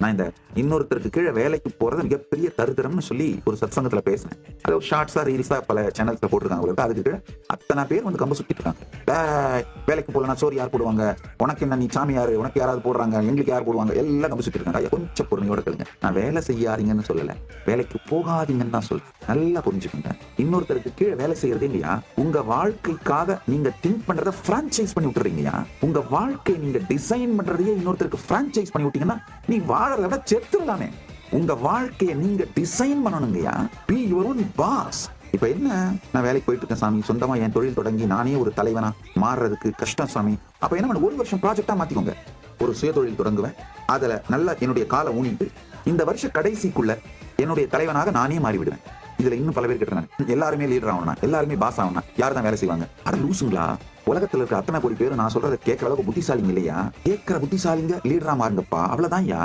நான் இந்த இன்னொருத்தருக்கு கீழே வேலைக்கு போறது மிகப்பெரிய தருத்திரம்னு சொல்லி ஒரு சத்சங்கத்துல பேசினேன். அது ஷார்ட்ஸா ரீல்ஸா பல சேனல்ஸ்ல போட்டிருக்காங்க அதுக்கு கீழே அத்தனை பேர் வந்து கம்ப சுத்திட்டு இருக்காங்க. வேலைக்கு போலனா சோறு யார் போடுவாங்க? உனக்கு என்ன நீ சாமி யாரு உனக்கு யாராவது போடுறாங்க? எங்களுக்கு யார் போடுவாங்க? எல்லாம் கம்ப சுத்திட்டு இருக்காங்க. ஐயா, கொஞ்சம் பொறுமையோட கேளுங்க. நான் வேலை செய்யாதீங்கன்னு சொல்லல. வேலைக்கு போகாதீங்கன்னு தான் சொல்றேன். நல்லா புரிஞ்சுக்கோங்க. இன்னொருத்தருக்கு கீழே வேலை செய்யறது இல்லையா? உங்க வாழ்க்கைக்காக நீங்க திங்க் பண்றத பிரான்சைஸ் பண்ணி விட்டுறீங்கயா உங்க வாழ்க்கை நீங்க டிசைன் பண்றதையே இன்னொருத்தருக்கு பிரான்சைஸ் பண்ணி விட்டீங்கன்னா நீ வாழறத விட செத்துடலாமே. உங்க வாழ்க்கையை நீங்க டிசைன் பண்ணணுங்கய்யா பி யுவர் ஓன் பாஸ் இப்ப என்ன? நான் வேலைக்கு போயிட்டு இருக்கேன் சாமி. சொந்தமா என் தொழில் தொடங்கி நானே ஒரு தலைவனா மாறுறதுக்கு கஷ்டம் சாமி. அப்ப என்ன பண்ண ஒரு வருஷம் ப்ராஜெக்டா மாத்திக்கோங்க. ஒரு சுயதொழில் தொடங்குவேன். அதுல நல்லா என்னுடைய காலை ஊனிட்டு இந்த வருஷ கடைசிக்குள்ள என்னுடைய தலைவனாக நானே மாறிவிடுவேன். இதுல இன்னும் பல பேர் கேட்டுறாங்க எல்லாருமே லீடர் ஆகணும் எல்லாருமே பாஸ் ஆகணும் யார் தான் வேலை செய்வாங்க? அட லூசுங்களா? உலகத்துல இருக்க அத்தனை கோடி பேர் நான் சொல்றதை கேட்கற அளவுக்கு புத்திசாலிங்க இல்லையா? கேட்கிற புத்திசாலிங்க லீடரா மாறுங்கப்பா. அவ்வளவுதான் யா